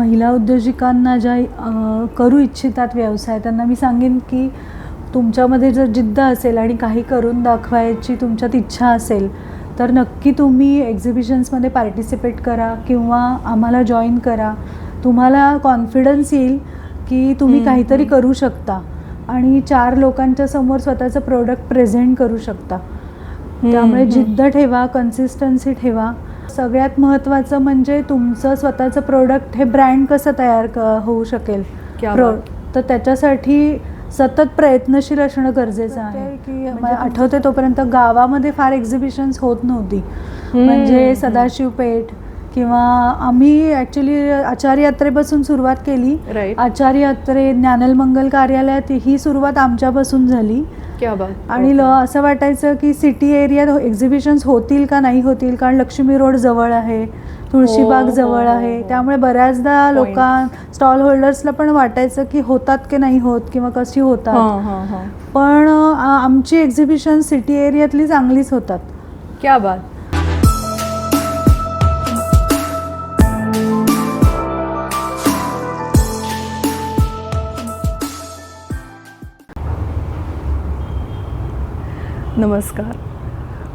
महिला उद्योजिकांना ज्या करू इच्छितात व्यवसाय त्यांना मी सांगेन की तुमच्यामध्ये जर जिद्द असेल आणि काही करून दाखवायची तुमच्यात इच्छा असेल तर नक्की तुम्ही एक्झिबिशन्समध्ये पार्टिसिपेट करा किंवा आम्हाला जॉईन करा तुम्हाला कॉन्फिडन्स येईल की तुम्ही काहीतरी. करू शकता आणि चार लोकांच्या समोर स्वतःचं प्रोडक्ट प्रेझेंट करू शकता त्यामुळे. जिद्द ठेवा कन्सिस्टन्सी ठेवा सगळ्यात महत्त्वाचं म्हणजे तुमचं स्वतःचं प्रोडक्ट हे ब्रँड कसं तयार क होऊ शकेल प्रो. तर त्याच्यासाठी सतत प्रयत्नशील असणं गरजेचं आहे की मला आठवते तोपर्यंत गावामध्ये फार एक्झिबिशन्स होत नव्हती म्हणजे हम्म. किंवा आम्ही ॲक्च्युली आचार्य यात्रेपासून सुरुवात केली. आचार्य यात्रे ज्ञानल मंगल कार्यालयात ही सुरुवात आमच्यापासून झाली. क्या बात. आणि ल असं वाटायचं की सिटी एरियात एक्झिबिशन्स होतील का नाही होतील? कारण लक्ष्मी रोड जवळ आहे तुळशीबाग हो, जवळ हो, आहे. हो. त्यामुळे बऱ्याचदा. लोकां स्टॉल होल्डर्सला पण वाटायचं की होतात की नाही होत किंवा कशी होतात. हां हां हां. पण आमची एक्झिबिशन सिटी एरियातली चांगलीच होतात. क्या बात. नमस्कार.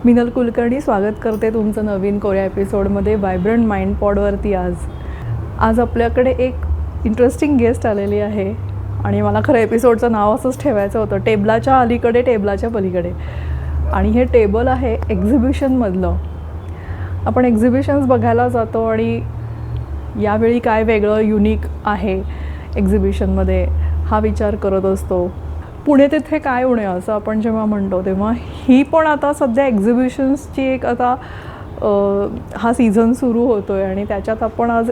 मिनल कुलकर्णी स्वागत करते तुमचं नवीन कोऱ्या एपिसोडमध्ये वायब्रंट माइंड पॉडवरती आज. आज आपल्याकडे एक इंटरेस्टिंग गेस्ट आलेली आहे आणि मला खरं एपिसोडचं नाव असंच ठेवायचं होतं. टेबलाच्या अलीकडे टेबलाच्या पलीकडे. आणि हे टेबल आहे एक्झिबिशनमधलं आपण एक्झिबिशन्स बघायला जातो आणि यावेळी काय वेगळं युनिक आहे एक्झिबिशनमध्ये हा विचार करत असतो. पुणे तिथे काय उणे असं आपण जेव्हा म्हणतो तेव्हा ही पण आता सध्या एक्झिबिशन्सची एक आता हा सीझन सुरू होतो आहे आणि त्याच्यात आपण आज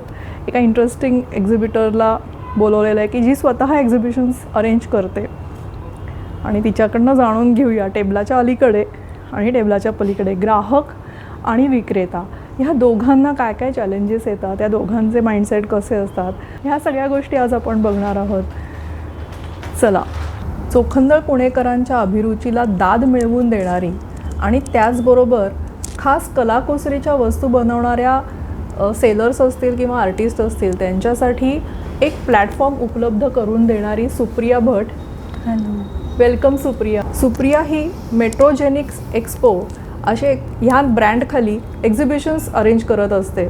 एका इंटरेस्टिंग एक्झिबिटरला बोलवलेलं आहे की जी स्वतः एक्झिबिशन्स अरेंज करते. आणि तिच्याकडनं जाणून घेऊया टेबलाच्या अलीकडे आणि टेबलाच्या पलीकडे ग्राहक आणि विक्रेता. ह्या दोघांना काय काय चॅलेंजेस येतात त्या दोघांचे माइंडसेट कसे असतात ह्या सगळ्या गोष्टी आज आपण बघणार आहोत. चला. चोखंदळ पुणेकरांच्या अभिरुचीला दाद मिळवून देणारी आणि त्याचबरोबर खास कलाकुसरीच्या वस्तू बनवणाऱ्या सेलर्स असतील किंवा आर्टिस्ट असतील त्यांच्यासाठी एक प्लॅटफॉर्म उपलब्ध करून देणारी सुप्रिया भट. हॅलो. वेलकम सुप्रिया. सुप्रिया ही मेट्रोजेनिक्स एक्सपो असे ह्या ब्रँडखाली एक्झिबिशन्स अरेंज करत असते.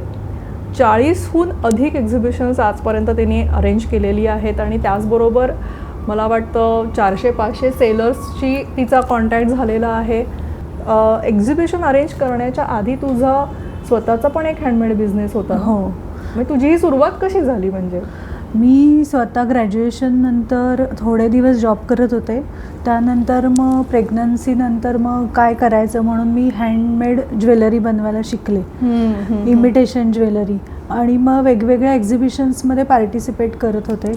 चाळीसहून अधिक एक्झिबिशन्स आजपर्यंत तिने अरेंज केलेली आहेत आणि त्याचबरोबर मला वाटतं चारशे पाचशे सेलर्सशी तिचा कॉन्टॅक्ट झालेला आहे. एक्झिबिशन अरेंज करण्याच्या आधी तुझा स्वतःचा पण एक हँडमेड बिझनेस होता? हो. मग तुझी ही सुरुवात कशी झाली म्हणजे? मी स्वतः ग्रॅज्युएशन नंतर थोडे दिवस जॉब करत होते. त्यानंतर मग प्रेग्नन्सीनंतर मग काय करायचं म्हणून मी हँडमेड ज्वेलरी बनवायला शिकले. Imitation jewellery. आणि मग वेगवेगळ्या एक्झिबिशन्समध्ये पार्टिसिपेट करत होते.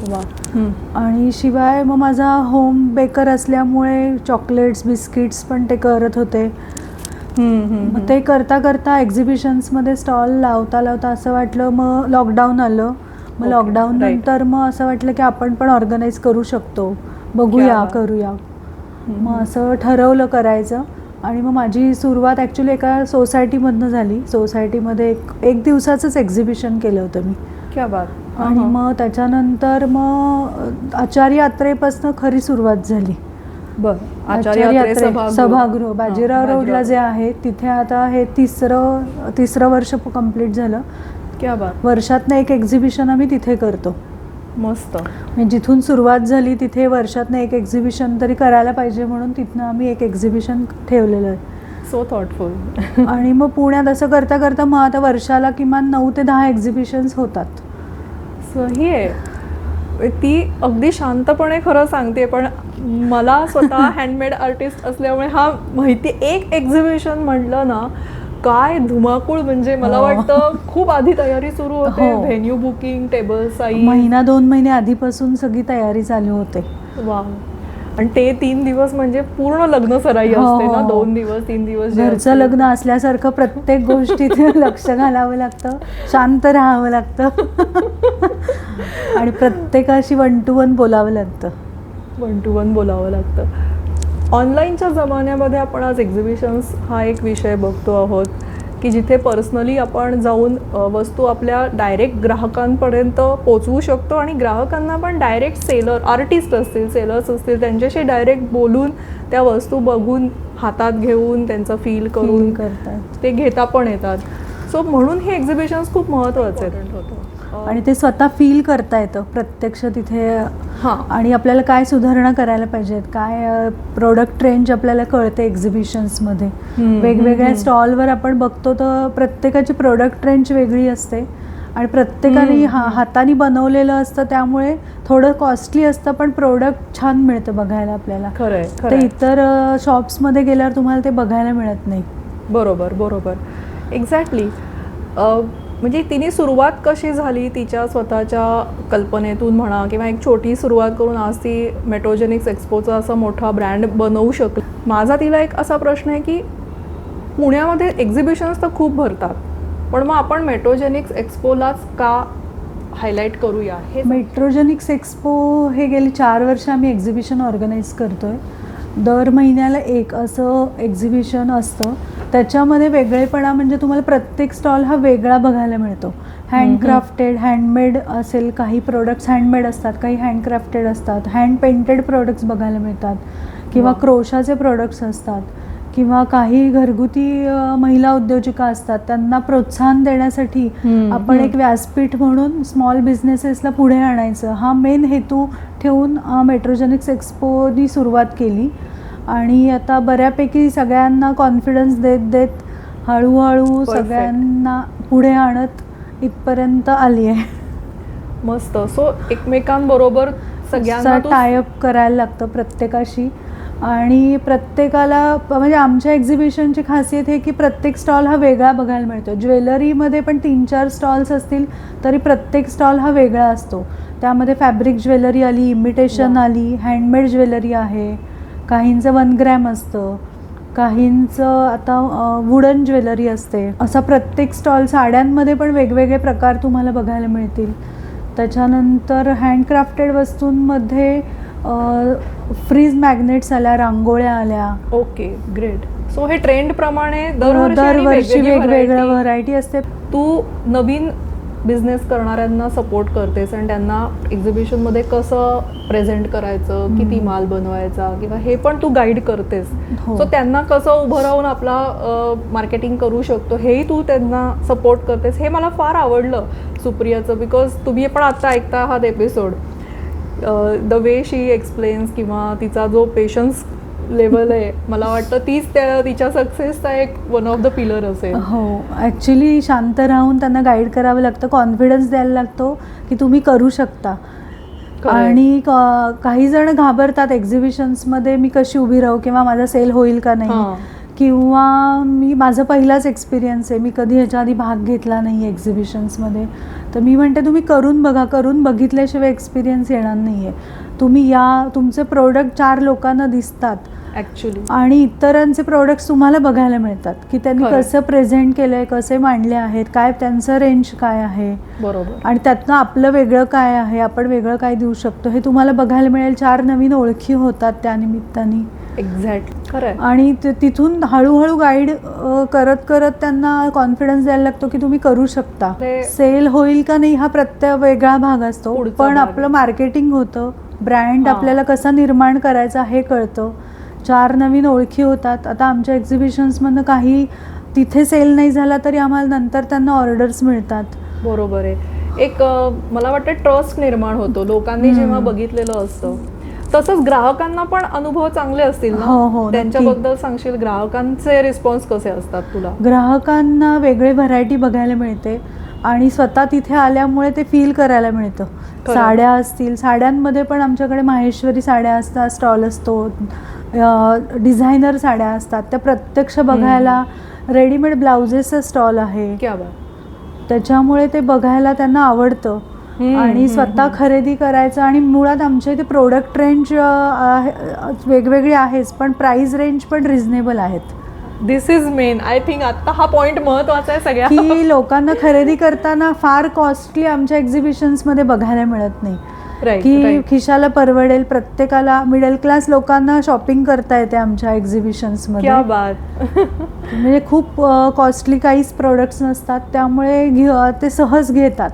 आणि शिवाय मग माझा होम बेकर असल्यामुळे चॉकलेट्स बिस्किट्स पण ते करत होते मग ते करता करता एक्झिबिशन्समध्ये स्टॉल लावता लावता असं वाटलं मग लॉकडाऊन आलं मग लॉकडाऊन. नंतर मग असं वाटलं की आपण पण ऑर्गनाईज करू शकतो बघूया. करूया. मग असं ठरवलं करायचं आणि मग माझी सुरुवात ॲक्च्युली एका सोसायटीमधनं झाली. सोसायटीमध्ये एक एक दिवसाचंच एक्झिबिशन केलं होतं मी. क्या बात. आणि. मग त्याच्यानंतर मग आचार्य यात्रेपासून खरी सुरुवात झाली. बर. आचार्य यात्रे सभागृह. बाजीराव रोडला जे आहे तिथे आता हे तिसरं तिसरं वर्ष कंप्लीट झालं. क्या बात. वर्षातनं एक एक्झिबिशन आम्ही तिथे करतो. मस्त. म्हणजे जिथून सुरुवात झाली तिथे वर्षातनं एक एक्झिबिशन तरी करायला पाहिजे म्हणून तिथनं आम्ही एक एक्झिबिशन ठेवलेलं आहे. सो थॉटफुल आणि मग पुण्यात असं करता करता मग आता वर्षाला किमान नऊ ते दहा एक्झिबिशन्स होतात. सही आहे. ती अगदी शांतपणे खरं सांगते पण मला स्वतः हँडमेड आर्टिस्ट असल्यामुळे हा माहिती एक एक्झिबिशन म्हटलं ना काय धुमाकूळ म्हणजे मला हो. वाटतं खूप आधी तयारी सुरू होते. व्हेन्यू बुकिंग टेबल साईज महिना दोन महिने आधीपासून सगळी तयारी चालू होते वा आणि ते तीन दिवस म्हणजे पूर्ण लग्न सराई हो, असते ना. दोन दिवस तीन दिवस घरचं. लग्न असल्यासारखं प्रत्येक गोष्टीत लक्ष घालावं लागतं शांत राहावं लागतं आणि प्रत्येकाशी वन टू वन बोलावं लागतं वन टू वन बोलावं लागतं ऑनलाईनच्या जमान्यामध्ये आपण आज एक्झिबिशन्स हा एक विषय बघतो आहोत की जिथे पर्सनली आपण जाऊन वस्तू आपल्या डायरेक्ट ग्राहकांपर्यंत पोचवू शकतो आणि ग्राहकांना पण डायरेक्ट सेलर आर्टिस्ट असतील सेलर्स असतील त्यांच्याशी डायरेक्ट बोलून त्या वस्तू बघून हातात घेऊन त्यांचं फील करून करतात. ते घेता पण येतात. सो म्हणून हे एक्झिबिशन्स खूप महत्त्वाचे आहेत. आणि ते स्वतः फील करता येतं प्रत्यक्ष तिथे हां. आणि आपल्याला काय सुधारणा करायला पाहिजेत काय प्रोडक्ट रेंज आपल्याला कळते एक्झिबिशन्समध्ये वेगवेगळ्या. स्टॉलवर आपण बघतो तर प्रत्येकाची प्रोडक्ट रेंज वेगळी असते. आणि प्रत्येकाने हा. हाताने बनवलेलं असतं त्यामुळे थोडं कॉस्टली असतं पण प्रोडक्ट छान मिळतं बघायला आपल्याला. खरं आहे ते खरं आहे. इतर शॉप्समध्ये गेल्यावर तुम्हाला ते बघायला मिळत नाही. बरोबर बरोबर. एक्झॅक्टली म्हणजे तिने सुरुवात कशी झाली तिच्या स्वतःच्या कल्पनेतून म्हणा किंवा एक छोटी सुरुवात करून आज ती मेट्रोजेनिक्स एक्सपोचा असा मोठा ब्रँड बनवू शकली? माझा तिला एक असा प्रश्न आहे की पुण्यामध्ये एक्झिबिशन्स तर खूप भरतात पण मग आपण मेट्रोजेनिक्स एक्सपोलाच का हायलाईट करूया? हे मेट्रोजेनिक्स एक्सपो हे गेली चार वर्ष आम्ही एक्झिबिशन ऑर्गनाईज करतोय. दर महिन्याला एक असं एक्झिबिशन असतं. त्याच्यामध्ये वेगळेपणा म्हणजे तुम्हाला प्रत्येक स्टॉल हा वेगळा बघायला मिळतो. हँडक्राफ्टेड हँडमेड असेल काही प्रोडक्ट्स हँडमेड असतात काही हँडक्राफ्टेड असतात. हँड पेंटेड प्रोडक्ट्स बघायला मिळतात. किंवा. क्रोशाचे प्रोडक्ट्स असतात. किंवा काही घरगुती महिला उद्योजिका असतात. त्यांना प्रोत्साहन देण्यासाठी आपण. एक व्यासपीठ म्हणून स्मॉल बिझनेसेसला पुढे आणायचं. हा मेन हेतू ठेवून मेट्रोजेनिक्स एक्सपोनी सुरुवात केली. आणि आता बऱ्यापैकी सगळ्यांना कॉन्फिडन्स देत देत हळूहळू. सगळ्यांना पुढे आणत इथपर्यंत आली आहे. मस्त. सो एकमेकांबरोबर सगळ्यांना तू- टायअप करायला लागतं प्रत्येकाशी. आणि प्रत्येकाला म्हणजे आमच्या एक्झिबिशनची खासियत आहे की प्रत्येक स्टॉल हा वेगळा बघायला मिळतो. ज्वेलरीमध्ये पण तीन चार स्टॉल्स असतील तरी प्रत्येक स्टॉल हा वेगळा असतो. त्यामध्ये फॅब्रिक ज्वेलरी आली इमिटेशन. आली हँडमेड ज्वेलरी आहे. काहींचं वन ग्रॅम असतं काहींचं आता वुडन ज्वेलरी असते. असा प्रत्येक स्टॉल साड्यांमध्ये पण वेगवेगळे प्रकार तुम्हाला बघायला मिळतील. त्याच्यानंतर हँडक्राफ्टेड वस्तूंमध्ये फ्रीज मॅग्नेट्स आल्या रांगोळ्या आल्या. Okay great. सो हे ट्रेंड प्रमाणे दरवर्षी वेगवेगळी वेगवेगळ्या. व्हरायटी असते. तू नवीन बिझनेस करणाऱ्यांना सपोर्ट करतेस आणि त्यांना एक्झिबिशनमध्ये कसं प्रेझेंट करायचं किती. माल बनवायचा किंवा हे पण तू गाईड करतेस हो. सो त्यांना कसं उभं राहून आपला मार्केटिंग करू शकतो हेही तू त्यांना सपोर्ट करतेस हे मला फार आवडलं सुप्रियाचं बिकॉज तुम्ही पण आता ऐकता आहात episode the way she explains किंवा तिचा जो पेशन्स लेवल आहे. मला वाटतं तीच त्या तिच्या सक्सेसचा एक वन ऑफ द पिलर असेल. हो. ॲक्च्युली शांत राहून त्यांना गाईड करावं लागतं कॉन्फिडन्स द्यायला लागतो की तुम्ही करू शकता. आणि काही जण घाबरतात एक्झिबिशन्समध्ये मी कशी उभी राहू किंवा माझा सेल होईल का नाही. किंवा मी माझा पहिलाच एक्सपिरियन्स आहे मी कधी ह्याच्या आधी भाग घेतला नाही एक्झिबिशन्समध्ये तर मी म्हणते तुम्ही करून बघा करून बघितल्याशिवाय एक्सपिरियन्स येणार नाही आहे तुम्ही या तुमचे प्रोडक्ट चार लोकांना दिसतात. ॲक्च्युली आणि इतरांचे प्रोडक्ट्स तुम्हाला बघायला मिळतात की त्यांनी. कसं प्रेझेंट केलं आहे कसे मांडले आहेत काय त्यांचं रेंज काय आहे. बरोबर. आणि त्यातनं आपलं वेगळं काय आहे आपण वेगळं काय देऊ शकतो हे तुम्हाला बघायला मिळेल. चार नवीन ओळखी होतात त्या निमित्ताने. एक्झॅक्ट खरं आणि तिथून हळूहळू गाईड करत करत त्यांना कॉन्फिडन्स द्यायला लागतो की तुम्ही करू शकता. सेल होईल का नाही हा प्रत्येक वेगळा भाग असतो. पण आपलं. मार्केटिंग होतं. ब्रँड. आपल्याला कसा निर्माण करायचा हे कळतं. चार नवीन ओळखी होतात. आता आमच्या एक्झिबिशन्समधनं काही तिथे सेल नाही झाला तरी आम्हाला नंतर त्यांना ऑर्डर्स मिळतात. बरोबर आहे. एक मला वाटतं ट्रस्ट निर्माण होतो. लोकांनी. जेव्हा बघितलेलं असतं. तसंच ग्राहकांना पण अनुभव चांगले असतील हो, हो, ना नक्की. त्यांच्याबद्दल सांगशील? ग्राहकांचे रिस्पॉन्स कसे असतात तुला? ग्राहकांना वेगळे व्हरायटी बघायला मिळते आणि स्वतः तिथे आल्यामुळे ते फील करायला मिळतं. साड्या असतील. साड्यांमध्ये पण आमच्याकडे माहेश्वरी साड्या असतात स्टॉल असतो. डिझायनर साड्या असतात. त्या प्रत्यक्ष बघायला रेडीमेड ब्लाउजेसचा स्टॉल आहे. क्या बात. त्याच्यामुळे ते बघायला त्यांना आवडतं. आणि स्वतः. खरेदी करायचं आणि मुळात आमच्या इथे प्रोडक्ट रेंज वेगवेगळी आहेच पण प्राइस रेंज पण रिझनेबल आहेत. This is main I think आता हा पॉइंट महत्त्वाचा आहे सगळ्या. की लोकांना खरेदी करताना फार कॉस्टली आमच्या एक्झिबिशन्समध्ये बघायला मिळत नाही. Right, की right. खिशाला परवडेल प्रत्येकाला मिडल क्लास लोकांना शॉपिंग करता येते आमच्या एक्झिबिशन्समध्ये क्या बात. म्हणजे खूप कॉस्टली काहीच प्रोडक्ट्स नसतात त्यामुळे ते सहज घेतात.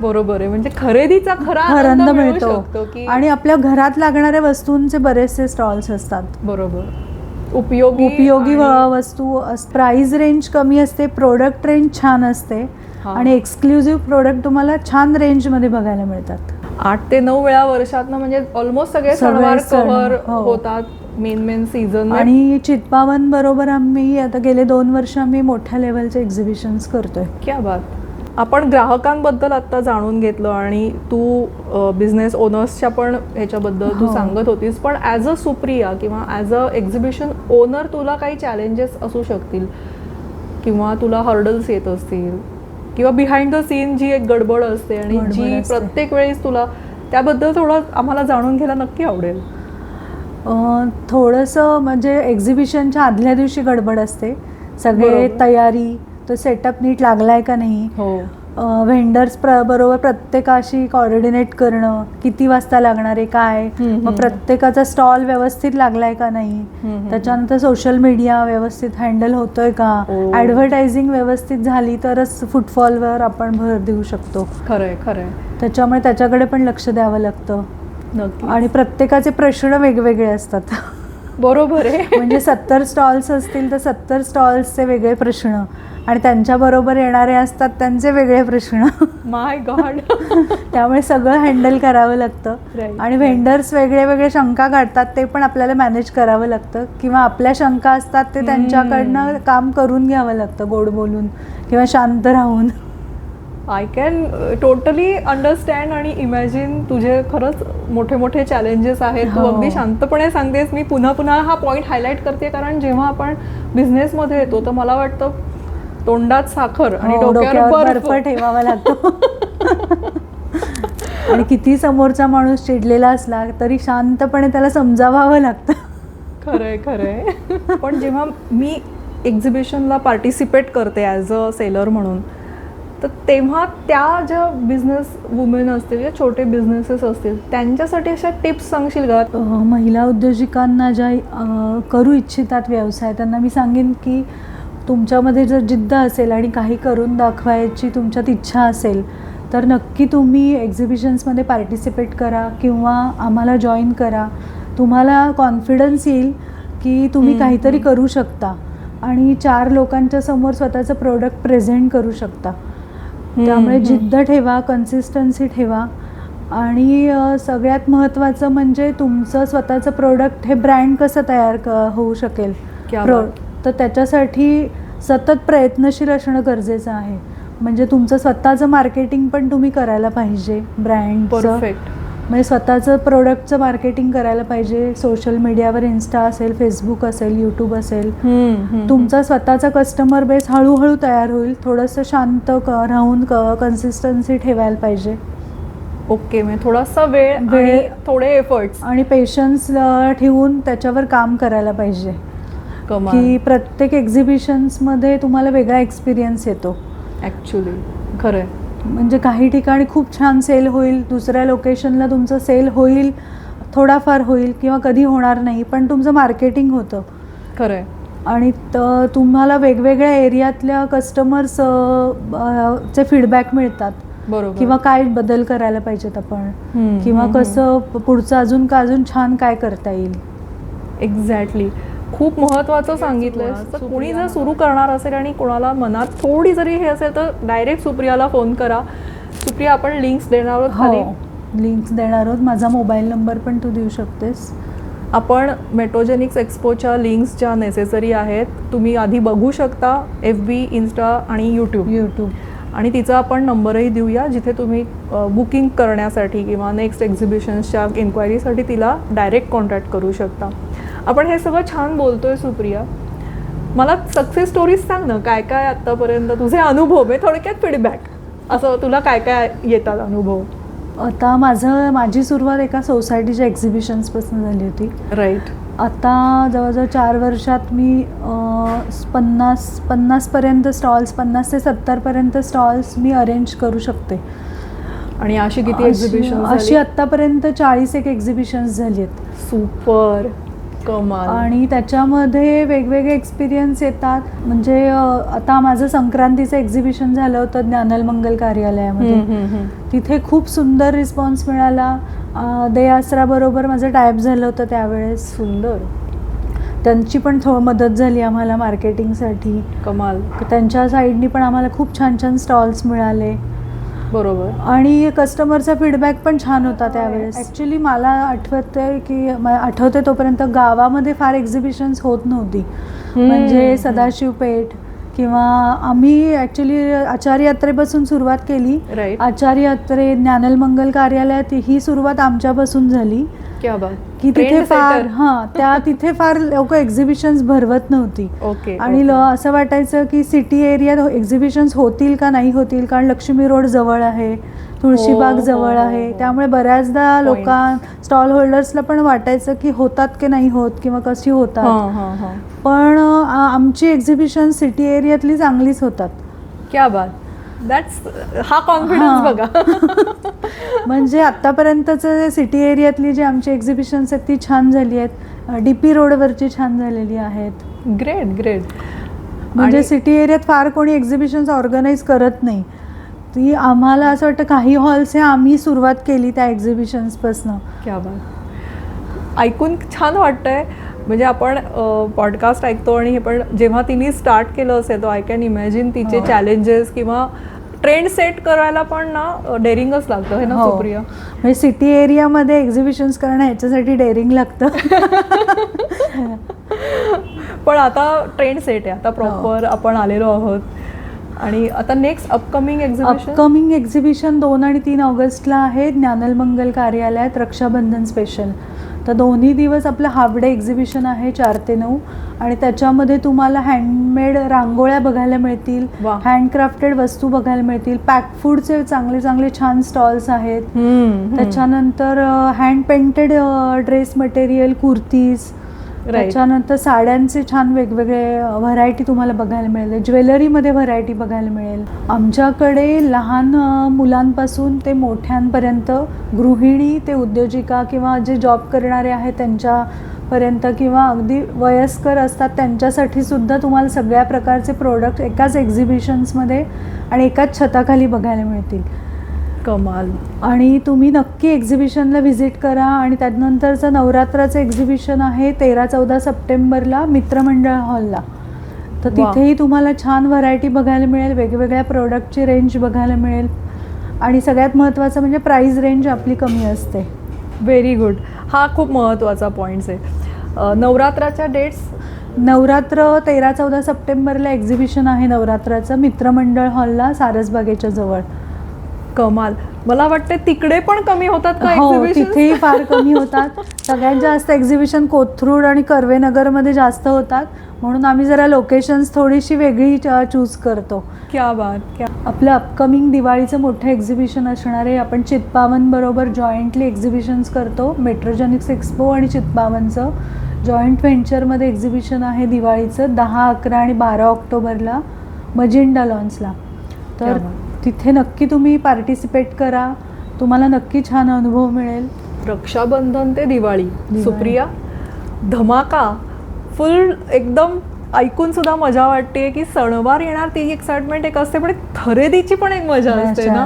बरोबर आहे. म्हणजे खरेदीचा खरा आनंद आनंद मिळू मिळतो. आणि आपल्या घरात लागणाऱ्या वस्तूंचे बरेचसे स्टॉल्स असतात. बरोबर. उपयोगी उपयोगी वस्तू प्राइस रेंज कमी असते प्रोडक्ट रेंज छान असते. आणि एक्सक्लुझिव्ह प्रोडक्ट तुम्हाला छान रेंजमध्ये बघायला मिळतात. आठ ते नऊ वेळा वर्षातनं म्हणजे ऑलमोस्ट सगळे सणवार सण, कव्हर हो. होतात मेन मेन सीझन आणि चितपावन बरोबर आम्ही आता गेले दोन वर्ष आम्ही मोठ्या लेवलचे एक्झिबिशन्स करतोय क्या बात आपण ग्राहकांबद्दल आता जाणून घेतलं आणि तू बिझनेस ओनर्सच्या पण ह्याच्याबद्दल तू हो. सांगत होतीस पण ॲज अ सुप्रिया किंवा ॲज अ एक्झिबिशन ओनर तुला काही चॅलेंजेस असू शकतील किंवा तुला हर्डल्स येत असतील किंवा बिहाइंड द सीन जी एक गडबड असते आणि जी. प्रत्येक वेळेस तुला त्याबद्दल थोडं आम्हाला जाणून घ्यायला नक्की आवडेल थोडंसं म्हणजे एक्झिबिशनच्या आदल्या दिवशी गडबड असते सगळे. तयारी तो सेटअप नीट लागलाय का नाही हो व्हेंडर्स प्र बरोबर प्रत्येकाशी कॉर्डिनेट करणं किती वाजता लागणार आहे काय. मग प्रत्येकाचा स्टॉल व्यवस्थित लागलाय का नाही. त्याच्यानंतर सोशल मीडिया व्यवस्थित हँडल होतोय का? ओ. ॲडव्हर्टायझिंग व्यवस्थित झाली तरच फुटफॉलवर आपण भर देऊ शकतो. खरंय खरंय. त्याच्यामुळे त्याच्याकडे पण लक्ष द्यावं लागतं. आणि प्रत्येकाचे प्रश्न वेगवेगळे असतात. बरोबर आहे. म्हणजे सत्तर स्टॉल्स असतील तर सत्तर स्टॉल्सचे वेगळे प्रश्न. आणि त्यांच्याबरोबर येणारे असतात त्यांचे वेगळे प्रश्न. माय गॉड त्यामुळे सगळं हँडल करावं लागतं. आणि व्हेंडर्स वेगळे वेगळे शंका काढतात ते पण आपल्याला मॅनेज करावं लागतं. किंवा आपल्या शंका असतात ते त्यांच्याकडनं काम करून घ्यावं लागतं गोड बोलून किंवा शांत राहून. आय कॅन टोटली अंडरस्टँड आणि इमॅजिन तुझे खरंच मोठे मोठे चॅलेंजेस आहेत. तू हो. अगदी शांतपणे सांगतेस मी पुन्हा पुन्हा हा पॉईंट हायलाईट करते. कारण जेव्हा आपण बिझनेसमध्ये येतो तर मला वाटतं तोंडात साखर आणि हो, डोक्यावर डोक्यावर बर्फ. बर्फ ठेवावा लागतो. आणि किती समोरचा माणूस चिडलेला असला तरी शांतपणे त्याला समजावावं लागतं. खरंय खरंय. पण जेव्हा मी एक्झिबिशनला पार्टिसिपेट करते ॲज अ सेलर म्हणून तर तेव्हा त्या ज्या बिझनेस वुमेन असतील या छोटे बिझनेसेस असतील त्यांच्यासाठी अशा टिप्स सांगशील का? महिला उद्योजकांना ज्या करू इच्छितात व्यवसाय त्यांना मी सांगेन की तुमच्यामध्ये जर जिद्द असेल आणि काही करून दाखवायची तुमच्यात इच्छा असेल तर नक्की तुम्ही एक्झिबिशन्समध्ये पार्टिसिपेट करा किंवा आम्हाला जॉईन करा. तुम्हाला कॉन्फिडन्स येईल की तुम्ही काहीतरी. करू शकता आणि चार लोकांच्या समोर स्वतःचं प्रोडक्ट प्रेझेंट करू शकता. त्यामुळे. जिद्द ठेवा कन्सिस्टन्सी ठेवा. आणि सगळ्यात महत्त्वाचं म्हणजे तुमचं स्वतःचं प्रोडक्ट हे ब्रँड कसं तयार क होऊ शकेल? प्रो. तर त्याच्यासाठी सतत प्रयत्नशील असणं गरजेचं आहे. म्हणजे तुमचं स्वतःचं मार्केटिंग पण तुम्ही करायला पाहिजे ब्रँडचं परफेक्ट म्हणजे स्वतःचं प्रोडक्टचं मार्केटिंग करायला पाहिजे. सोशल मीडियावर इन्स्टा असेल फेसबुक असेल यूट्यूब असेल. तुमचा स्वतःचा कस्टमर बेस हळूहळू तयार होईल. थोडंसं शांत क राहून क कन्सिस्टन्सी ठेवायला पाहिजे. ओके म्हणजे थोडासा वेळ वेळ- थोडे एफर्ट्स आणि पेशन्स ठेवून त्याच्यावर काम करायला पाहिजे. की प्रत्येक एक्झिबिशन्समध्ये तुम्हाला वेगळा एक्सपिरियन्स येतो. ॲक्च्युली खरंय. म्हणजे काही ठिकाणी खूप छान सेल होईल दुसऱ्या लोकेशनला तुमचं सेल होईल थोडाफार होईल किंवा कधी होणार नाही पण तुमचं मार्केटिंग होतं. खरंय. आणि त तुम्हाला वेगवेगळ्या एरियातल्या कस्टमर्स चे फीडबॅक मिळतात. बरोबर. किंवा काय बदल करायला पाहिजेत आपण? किंवा कसं पुढचं अजून का अजून छान काय करता येईल? एक्झॅक्टली खूप महत्त्वाचं सांगितलंय. तर कोणी जर सुरू करणार असेल आणि कोणाला मनात थोडी जरी हे असेल तर डायरेक्ट सुप्रियाला फोन करा. सुप्रिया आपण लिंक्स देणार आहोत खाली? हो लिंक्स देणार आहोत. माझा मोबाईल नंबर पण तू देऊ शकतेस. आपण मेट्रोजेनिक्स एक्सपोच्या लिंक्स ज्या नेसेसरी आहेत तुम्ही आधी बघू शकता एफ बी इन्स्टा आणि यूट्यूब यूट्यूब आणि तिचा आपण नंबरही देऊया जिथे तुम्ही बुकिंग करण्यासाठी किंवा नेक्स्ट एक्झिबिशन्सच्या इन्क्वायरीसाठी तिला डायरेक्ट कॉन्टॅक्ट करू शकता. आपण हे सगळं छान बोलतोय सुप्रिया. मला सक्सेस स्टोरीज सांग ना काय काय आत्तापर्यंत तुझे अनुभव म्हणजे थोडक्यात फीडबॅक असं तुला काय काय येतात अनुभव? आता माझं माझी सुरुवात एका सोसायटीच्या एक्झिबिशन्सपासून झाली होती. राईट आता जवळजवळ चार वर्षात मी पन्नास पन्नासपर्यंत स्टॉल्स पन्नास ते सत्तरपर्यंत स्टॉल्स मी अरेंज करू शकते. आणि अशी किती एक्झिबिशन अशी आत्तापर्यंत चाळीस एक एक्झिबिशन्स झाली आहेत. सुपर कमाल. आणि त्याच्यामध्ये वेगवेगळे एक्सपिरियन्स येतात. म्हणजे आता माझं संक्रांतीचं एक्झिबिशन झालं होतं ज्ञानल मंगल कार्यालयामध्ये. तिथे खूप सुंदर रिस्पॉन्स मिळाला. अ, दे आसराबरोबर माझं टायप झालं होतं त्यावेळेस. सुंदर. त्यांची पण थोडं मदत झाली आम्हाला मार्केटिंगसाठी कमाल. त्यांच्या साईडनी पण आम्हाला खूप छान छान स्टॉल्स मिळाले. बरोबर. आणि कस्टमरचा फीडबॅक पण छान होता त्यावेळेस. ॲक्च्युली मला आठवत आहे की म- आठवते तोपर्यंत गावामध्ये फार एक्झिबिशन्स होत नव्हती. म्हणजे सदाशिव पेठ किंवा आम्ही ॲक्च्युली आचार्य यात्रेपासून सुरुवात केली. आचार्य यात्रे ज्ञानल मंगल कार्यालयात ही सुरुवात आमच्यापासून झाली. क्या बात. की तिथे फार. हां त्या तिथे फार लोक एक्झिबिशन्स भरवत नव्हती. ओके आणि ल असं वाटायचं की सिटी एरियात एक्झिबिशन्स होतील का नाही होतील? कारण लक्ष्मी रोड जवळ आहे तुळशीबाग हो, जवळ हो, आहे. हो. त्यामुळे बऱ्याचदा. लोकां स्टॉल होल्डर्सला पण वाटायचं की होतात की नाही होत किंवा कशी होतात. हां हां हां. पण आमची एक्झिबिशन सिटी एरियातली चांगलीच होतात. क्या बात. दॅट्स हा कॉन्फिडन्स हां. बघा. म्हणजे आत्तापर्यंतचं सिटी एरियातली जी आमची एक्झिबिशन्स आहेत ती छान झाली आहेत. डी पी रोडवरची छान झालेली आहेत. ग्रेट ग्रेट म्हणजे सिटी एरियात फार कोणी एक्झिबिशन्स ऑर्गनाईज करत नाही. ती आम्हाला असं वाटतं काही हॉल्स हे आम्ही सुरुवात केली त्या एक्झिबिशन्सपासनं क्या बात. ऐकून छान वाटतंय. म्हणजे आपण पॉडकास्ट ऐकतो आणि हे पण जेव्हा तिने स्टार्ट केलं असेल तो आय कॅन इमॅजिन तिचे हो. चॅलेंजेस किंवा ट्रेंड सेट करायला पण ना डेअरिंगच लागतं हे ना हो. सुप्रिया? म्हणजे सिटी एरियामध्ये एक्झिबिशन्स करणं ह्याच्यासाठी डेअरिंग लागतं. पण आता ट्रेंड सेट आहे आता प्रॉपर आपण आलेलो आहोत. आणि आता next upcoming exhibition upcoming exhibition दोन आणि तीन ऑगस्टला आहे ज्ञानल मंगल कार्यालयात रक्षाबंधन स्पेशल तर दोन्ही दिवस आपलं हाफ डे एक्झिबिशन आहे चार ते नऊ आणि त्याच्यामध्ये तुम्हाला हँडमेड रांगोळ्या बघायला मिळतील. हँडक्राफ्टेड वस्तू बघायला मिळतील पॅक फूडचे चांगले चांगले छान स्टॉल्स आहेत त्याच्यानंतर hand painted dress material kurtis. त्याच्यानंतर साड्यांचे छान वेगवेगळे व्हरायटी तुम्हाला बघायला मिळेल. ज्वेलरीमध्ये व्हरायटी बघायला मिळेल. आमच्याकडे लहान मुलांपासून ते मोठ्यांपर्यंत गृहिणी ते उद्योजिका किंवा जे जॉब करणारे आहेत त्यांच्यापर्यंत किंवा अगदी वयस्कर असतात त्यांच्यासाठी सुद्धा तुम्हाला सगळ्या प्रकारचे प्रोडक्ट एकाच एक्झिबिशन्समध्ये आणि एकाच छताखाली बघायला मिळतील. कमाल. आणि तुम्ही नक्की एक्झिबिशनला व्हिजिट करा आणि त्यानंतरचं नवरात्राचं एक्झिबिशन आहे तेरा चौदा सप्टेंबरला मित्रमंडळ हॉलला. तर. तिथेही तुम्हाला छान व्हरायटी बघायला मिळेल वेगवेगळ्या प्रोडक्टची रेंज बघायला मिळेल. आणि सगळ्यात महत्त्वाचं म्हणजे प्राईस रेंज आपली कमी असते. व्हेरी गुड हा खूप महत्त्वाचा पॉईंट्स आहे. नवरात्राच्या डेट्स नवरात्र तेरा चौदा सप्टेंबरला एक्झिबिशन आहे नवरात्राचं. मित्रमंडळ हॉलला सारसबागेच्या जवळ. कमाल. मला वाटते तिकडे पण कमी होतात का हो? तिथेही फार कमी होतात. सगळ्यात जास्त एक्झिबिशन कोथरूड आणि कर्वेनगरमध्ये जास्त होतात. म्हणून आम्ही जरा लोकेशन्स थोडीशी वेगळी चूज करतो. क्या बात क्या आपलं अपकमिंग दिवाळीचं मोठं एक्झिबिशन असणार आहे. आपण चितपावन बरोबर जॉईंटली एक्झिबिशन्स करतो. मेट्रोजेनिक्स एक्सपो आणि चितपावनचं. जॉईंट व्हेंचरमध्ये एक्झिबिशन आहे दिवाळीचं. दहा अकरा आणि बारा ऑक्टोबरला. मजिंडा लॉन्सला तर. तिथे नक्की तुम्ही पार्टिसिपेट करा तुम्हाला नक्की छान अनुभव मिळेल रक्षाबंधन ते दिवाळी. सुप्रिया धमाका फुल एकदम ऐकून सुद्धा मजा वाटते की सणवार येणार ती एक्साइटमेंट एक असते पण खरेदीची पण एक मजा असते ना.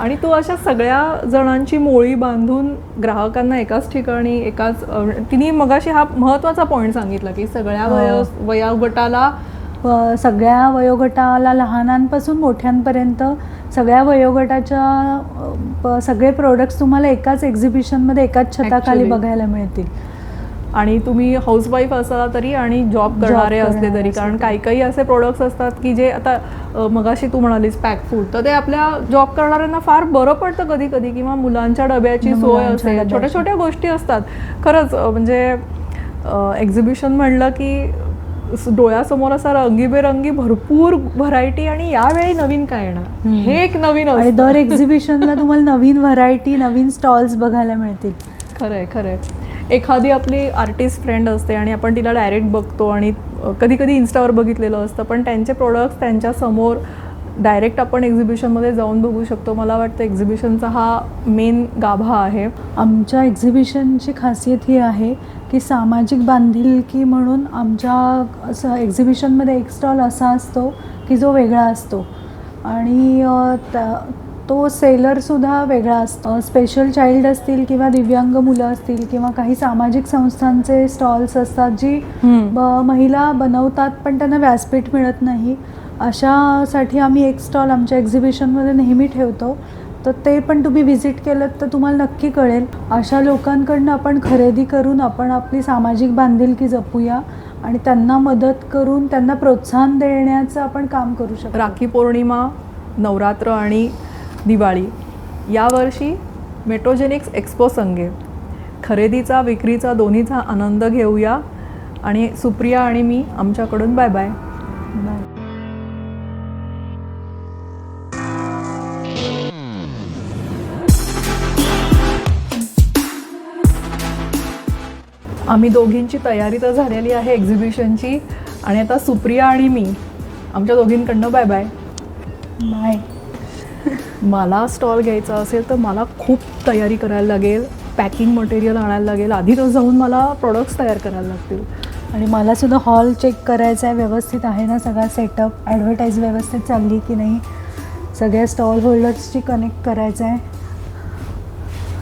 आणि तू अशा सगळ्या जणांची मोळी बांधून ग्राहकांना एकाच ठिकाणी एकाच तिने मगाशी हा महत्त्वाचा पॉईंट सांगितला की सगळ्या हो. वयो वयोगटाला सगळ्या वयोगटाला लहानांपासून मोठ्यांपर्यंत सगळ्या वयोगटाच्या सगळे प्रोडक्ट्स तुम्हाला एकाच एक्झिबिशनमध्ये एकाच छताखाली. बघायला मिळतील आणि तुम्ही हाऊसवाईफ असाल तरी आणि जॉब करणारे असले तरी कारण. काही काही असे प्रोडक्ट्स असतात की जे आता मगाशी तू म्हणालीस पॅक फूड तर ते आपल्या जॉब करणाऱ्यांना फार बरं पडतं कधी कधी किंवा मुलांच्या डब्याची सोय असेल डब्याची. छोट्या छोट्या गोष्टी असतात खरंच म्हणजे एक्झिबिशन म्हणलं की डोळ्यासमोर असा रंगीबेरंगी भरपूर व्हरायटी आणि यावेळी नवीन काय येणार. हे एक नवीन आणि. दर एक्झिबिशनला तुम्हाला नवीन व्हरायटी नवीन स्टॉल्स बघायला मिळतील खरंय खरंय एखादी आपली आर्टिस्ट फ्रेंड असते आणि आपण तिला डायरेक्ट बघतो आणि कधी कधी इन्स्टावर बघितलेलं असतं पण त्यांचे प्रोडक्ट्स त्यांच्यासमोर डायरेक्ट आपण एक्झिबिशनमध्ये जाऊन बघू शकतो. मला वाटतं एक्झिबिशनचा हा मेन गाभा आहे. आमच्या एक्झिबिशनची खासियत ही आहे की सामाजिक बांधिलकी म्हणून आमच्या असं एक्झिबिशनमध्ये एक स्टॉल असा असतो की जो वेगळा असतो. आणि तो सेलरसुद्धा वेगळा असतो. स्पेशल चाइल्ड असतील किंवा दिव्यांग मुलं असतील किंवा काही सामाजिक संस्थांचे स्टॉल्स असतात जी महिला बनवतात पण त्यांना व्यासपीठ मिळत नाही. अशासाठी आम्ही एक स्टॉल आमच्या एक्झिबिशनमध्ये नेहमी ठेवतो. तर ते पण तुम्ही व्हिजिट केलं तर तुम्हाला नक्की कळेल. अशा लोकांकडनं आपण खरेदी करून आपण आपली सामाजिक बांधिलकी जपूया आणि त्यांना मदत करून त्यांना प्रोत्साहन देण्याचं आपण काम करू शकतो. राखी पौर्णिमा नवरात्र आणि दिवाळी यावर्षी मेट्रोजेनिक्स एक्सपो संघे खरेदीचा विक्रीचा दोन्हीचा आनंद घेऊया. आणि सुप्रिया आणि मी आमच्याकडून बाय बाय. बाय. आम्ही दोघींची तयारी तर झालेली आहे एक्झिबिशनची आणि आता सुप्रिया आणि मी आमच्या दोघींकडनं बाय बाय बाय मला स्टॉल घ्यायचा असेल तर मला खूप तयारी करायला लागेल पॅकिंग मटेरियल आणायला लागेल. आधी तर जाऊन मला प्रोडक्ट्स तयार करायला लागतील. आणि मला सुद्धा हॉल चेक करायचा आहे व्यवस्थित आहे ना सगळा सेटअप ॲडव्हर्टाईज व्यवस्थित चालली की नाही? सगळ्या स्टॉल होल्डर्सची कनेक्ट करायचं आहे.